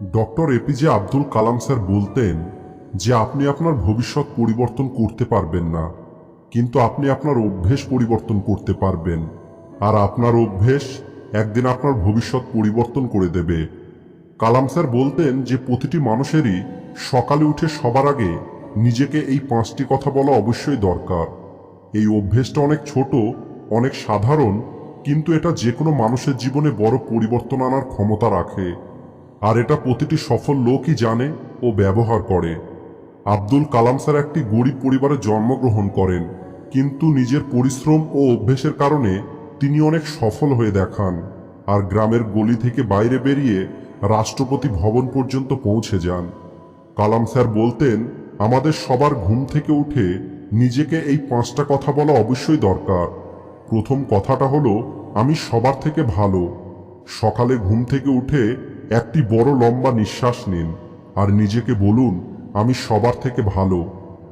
Doctor APJ Abdul Kalam sir বলতেন যে আপনি আপনার ভবিষ্যৎ পরিবর্তন করতে পারবেন না, কিন্তু আপনি আপনার অভ্যেস পরিবর্তন করতে পারবেন। আর আপনার অভ্যেস একদিন আপনার ভবিষ্যৎ পরিবর্তন করে দেবে। কালাম স্যার বলতেন যে প্রতিটি মানুষেরই সকালে উঠে সবার আগে নিজেকে এই পাঁচটি কথা বলা অবশ্যই দরকার। এই অভ্যেসটা অনেক ছোট, অনেক সাধারণ, কিন্তু এটা যে কোনো মানুষের জীবনে বড় পরিবর্তন আনার ক্ষমতা রাখে। আর এটা প্রতিটি সফল লোকই জানে ও ব্যবহার করে। আব্দুল কালাম স্যার একটি গরিব পরিবারে জন্মগ্রহণ করেন, কিন্তু নিজের পরিশ্রম ও অভ্যেসের কারণে তিনি অনেক সফল হয়ে দেখান আর গ্রামের গলি থেকে বাইরে বেরিয়ে রাষ্ট্রপতি ভবন পর্যন্ত পৌঁছে যান। কালাম স্যার বলতেন, আমাদের সবার ঘুম থেকে উঠে নিজেকে এই পাঁচটা কথা বলা অবশ্যই দরকার। প্রথম কথাটা হলো, আমি সবার থেকে ভালো। সকালে ঘুম থেকে উঠে একটি বড় লম্বা নিঃশ্বাস নিন আর নিজেকে বলুন, আমি সবার থেকে ভালো।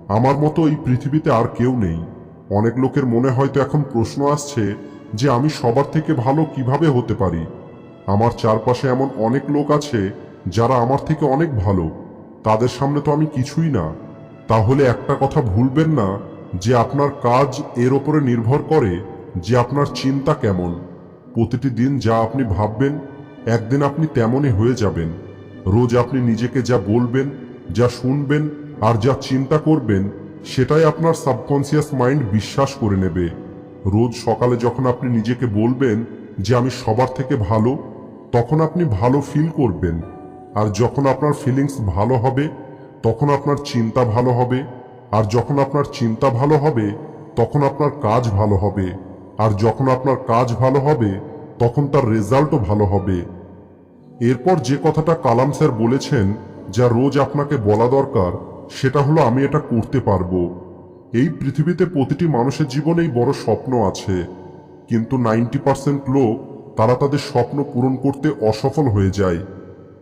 আমার মতো এই পৃথিবীতে আর কেউ নেই। অনেক লোকের মনে হয়তো এখন প্রশ্ন আসছে যে আমি সবার থেকে ভালো কীভাবে হতে পারি। আমার চারপাশে এমন অনেক লোক আছে যারা আমার থেকে অনেক ভালো। তাদের সামনে তো আমি কিছুই না। তাহলে একটা কথা ভুলবেন না যে আপনার কাজ এর ওপরে নির্ভর করে যে আপনার চিন্তা কেমন। প্রতিটি দিন যা আপনি ভাববেন একদিন আপনি তেমনই হয়ে যাবেন। রোজ আপনি নিজেকে যা বলবেন, যা শুনবেন আর যা চিন্তা করবেন, সেটাই আপনার সাবকনসিয়াস মাইন্ড বিশ্বাস করে নেবে। রোজ সকালে যখন আপনি নিজেকে বলবেন যে আমি সবার থেকে ভালো, তখন আপনি ভালো ফিল করবেন। আর যখন আপনার ফিলিংস ভালো হবে, তখন আপনার চিন্তা ভালো হবে। আর যখন আপনার চিন্তা ভালো হবে, তখন আপনার কাজ ভালো হবে। আর যখন আপনার কাজ ভালো হবে তখন তার রেজাল্টও ভালো হবে। এরপর যে কথাটা কালাম স্যার বলেছেন, যা রোজ আপনাকে বলা দরকার, সেটা হলো আমি এটা করতে পারব। এই পৃথিবীতে প্রতিটি মানুষের জীবনেই বড় স্বপ্ন আছে, কিন্তু নাইনটি পার্সেন্ট লোক, তারা তাদের স্বপ্ন পূরণ করতে অসফল হয়ে যায়।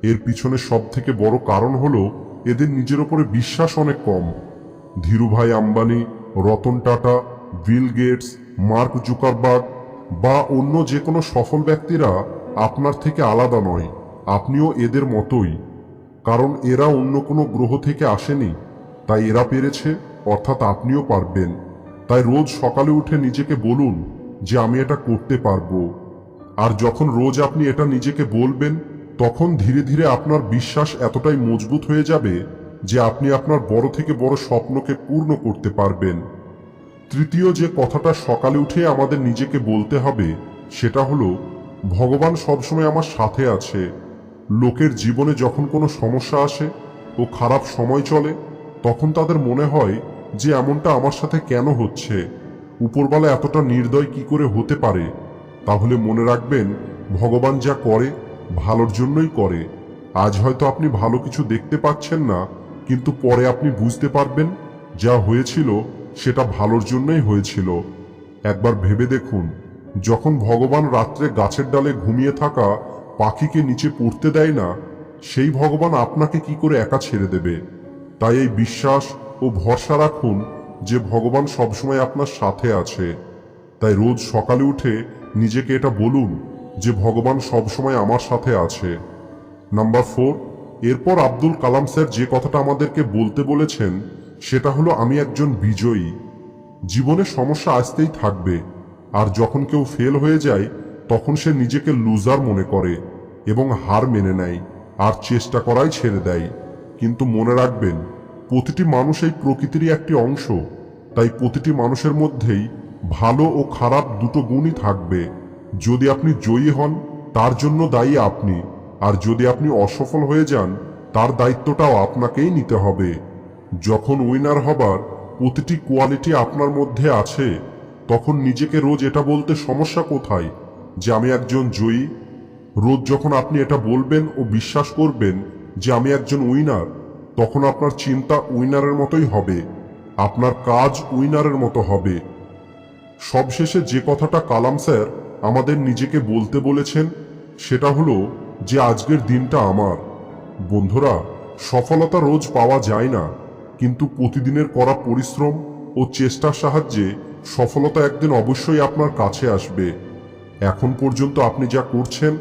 এর পিছনে সব থেকে বড় কারণ হলো, এদের নিজের ওপরে বিশ্বাস অনেক কম। Dhirubhai Ambani, Ratan Tata, Bill Gates, Mark Zuckerberg বা অন্য যে কোনো সফল ব্যক্তিরা আপনার থেকে আলাদা নয়, আপনিও এদের মতোই। কারণ এরা অন্য কোনো গ্রহ থেকে আসেনি, তাই এরা পেরেছে, অর্থাৎ আপনিও পারবেন। তাই রোজ সকালে উঠে নিজেকে বলুন যে আমি এটা করতে পারব। আর যখন রোজ আপনি এটা নিজেকে বলবেন, তখন ধীরে ধীরে আপনার বিশ্বাস এতটাই মজবুত হয়ে যাবে যে আপনি আপনার বড় থেকে বড় স্বপ্নকে পূর্ণ করতে পারবেন। তৃতীয় যে কথাটা সকালে উঠে আমাদের নিজেকে বলতে হবে, সেটা হলো, ভগবান সবসময় আমার সাথে আছে। লোকের জীবনে যখন কোনো সমস্যা আসে ও খারাপ সময় চলে, তখন তাদের মনে হয় যে এমনটা আমার সাথে কেন হচ্ছে? উপরবালা এতটা নির্দয় কি করে হতে পারে? তাহলে মনে রাখবেন, ভগবান যা করে, ভালোর জন্যই করে। আজ হয়তো আপনি ভালো কিছু দেখতে পাচ্ছেন না, কিন্তু পরে আপনি বুঝতে পারবেন, যা হয়েছিল সেটা ভালোর জন্যই হয়েছিল। একবার ভেবে দেখুন, যখন ভগবান রাত্রে গাছের ডালে ঘুমিয়ে থাকা পাখিকে নিচে পড়তে দেয় না, সেই ভগবান আপনাকে কি করে একা ছেড়ে দেবে? তাই এই বিশ্বাস ও ভরসা রাখুন যে ভগবান সবসময় আপনার সাথে আছে। তাই রোজ সকালে উঠে নিজেকে এটা বলুন যে ভগবান সবসময় আমার সাথে আছে। নাম্বার ফোর, এরপর আব্দুল কালাম স্যার যে কথাটা আমাদেরকে বলতে বলেছেন সেটা হলো আমি একজন বিজয়ী। জীবনে সমস্যা আসতেই থাকবে, আর যখন কেউ ফেল হয়ে যায়, তখন সে নিজেকে লুজার মনে করে এবং হার মেনে নেয়, আর চেষ্টা করাই ছেড়ে দেয়। কিন্তু মনে রাখবেন, প্রতিটি মানুষ এই প্রকৃতিরই একটি অংশ, তাই প্রতিটি মানুষের মধ্যেই ভালো ও খারাপ দুটো গুণই থাকবে। যদি আপনি জয়ী হন, তার জন্য দায়ী আপনি, আর যদি আপনি অসফল হয়ে যান, তার দায়িত্বটাও আপনাকেই নিতে হবে। যখন উইনার হবার প্রতিটি কোয়ালিটি আপনার মধ্যে আছে, তখন নিজেকে রোজ এটা বলতে সমস্যা কোথায়? যে আমি একজন জয়ী। রোজ যখন আপনি এটা বলবেন ও বিশ্বাস করবেন যে আমি একজন উইনার তখন আপনার চিন্তা উইনারের মতোই হবে। আপনার কাজ উইনারের মতো হবে। সবশেষে যে কথাটা কালাম স্যার আমাদের নিজেকে বলতে বলেছেন, সেটা হলো যে আজকের দিনটা আমার। বন্ধুরা, সফলতা রোজ পাওয়া যায় না। কিন্তু প্রতিদিনের করা পরিশ্রম ও চেষ্টার সাহায্যে সফলতা একদিন অবশ্যই আপনার কাছে আসবে। এখন পর্যন্ত আপনি যা করছেন,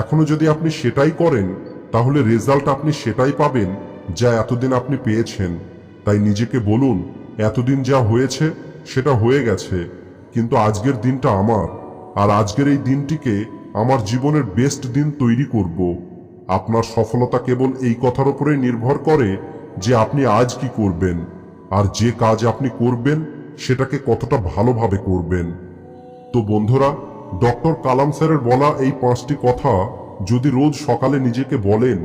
এখনও যদি আপনি সেটাই করেন, তাহলে রেজাল্ট আপনি সেটাই পাবেন যা এতদিন আপনি পেয়েছেন। তাই নিজেকে বলুন, এতদিন যা হয়েছে, সেটা হয়ে গেছে। কিন্তু আজকের দিনটা আমার, আর আজকের এই দিনটিকে আমার জীবনের বেস্ট দিন তৈরি করব। আপনার সফলতা কেবল এই কথার উপরে নির্ভর করে যে আপনি আজ কি করবেন, আর যে কাজ আপনি করবেন, সেটাকে কতটা ভালোভাবে করবেন। তো বন্ধুরা, ডক্টর কালাম স্যারের বলা এই পাঁচটি কথা যদি রোজ সকালে নিজেকে বলেন,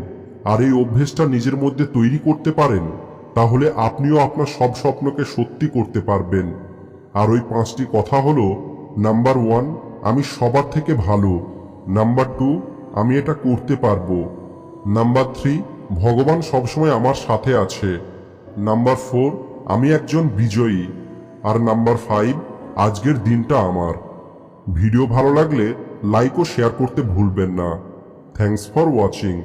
আর এই অভ্যেসটা নিজের মধ্যে তৈরি করতে পারেন, তাহলে আপনিও আপনার সব স্বপ্নকে সত্যি করতে পারবেন। আর ওই পাঁচটি কথা হলো, নাম্বার ওয়ান, আমি সবার থেকে ভালো। নাম্বার টু, আমি এটা করতে পারব। নাম্বার থ্রি ভগবান সবসময় আমার সাথে আছে। নাম্বার ফোর, আমি একজন বিজয়ী। আর নাম্বার ফাইভ, আজকের দিনটা আমার। ভিডিও ভালো লাগলে লাইক ও শেয়ার করতে ভুলবেন না। Thanks for watching.